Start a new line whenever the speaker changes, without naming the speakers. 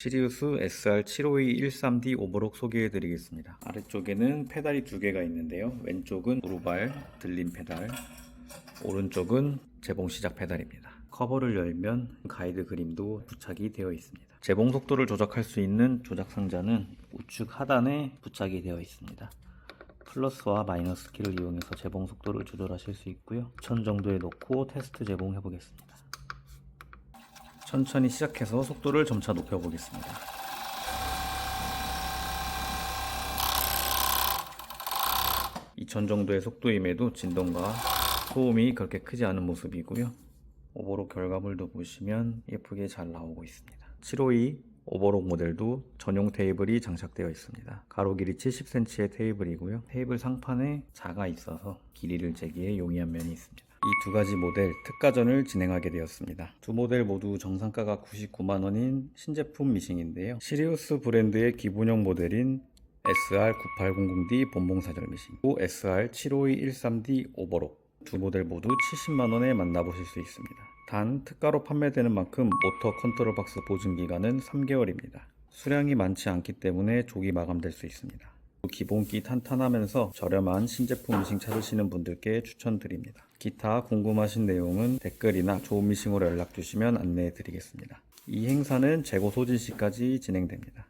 시리우스 SR75213D 오버록 소개해 드리겠습니다. 아래쪽에는 페달이 두 개가 있는데요. 왼쪽은 우루발 들림 페달, 오른쪽은 재봉 시작 페달입니다. 커버를 열면 가이드 그림도 부착이 되어 있습니다. 재봉 속도를 조작할 수 있는 조작 상자는 우측 하단에 부착이 되어 있습니다. 플러스와 마이너스 키를 이용해서 재봉 속도를 조절하실 수 있고요. 1000 정도에 놓고 테스트 재봉해 보겠습니다. 천천히 시작해서 속도를 점차 높여 보겠습니다. (2000) 정도의 속도임에도 진동과 소음이 그렇게 크지 않은 모습이고요. 오버록 결과물도 보시면 예쁘게 잘 나오고 있습니다. 752 오버록 모델도 전용 테이블이 장착되어 있습니다. 가로 길이 70cm의 테이블이고요. 테이블 상판에 자가 있어서 길이를 재기에 용이한 면이 있습니다 이 두 가지 모델 특가전을 진행하게 되었습니다. 두 모델 모두 정상가가 99만원인 신제품 미싱인데요. 시리우스 브랜드의 기본형 모델인 SR9800D 본봉사절 미싱, 또 SR75213D 오버록 두 모델 모두 70만원에 만나보실 수 있습니다. 단 특가로 판매되는 만큼 모터 컨트롤 박스 보증 기간은 3개월입니다. 수량이 많지 않기 때문에 조기 마감될 수 있습니다. 기본기 탄탄하면서 저렴한 신제품 미싱 찾으시는 분들께 추천드립니다. 기타 궁금하신 내용은 댓글이나 좋은 미싱으로 연락 주시면 안내해 드리겠습니다. 이 행사는 재고 소진 시까지 진행됩니다.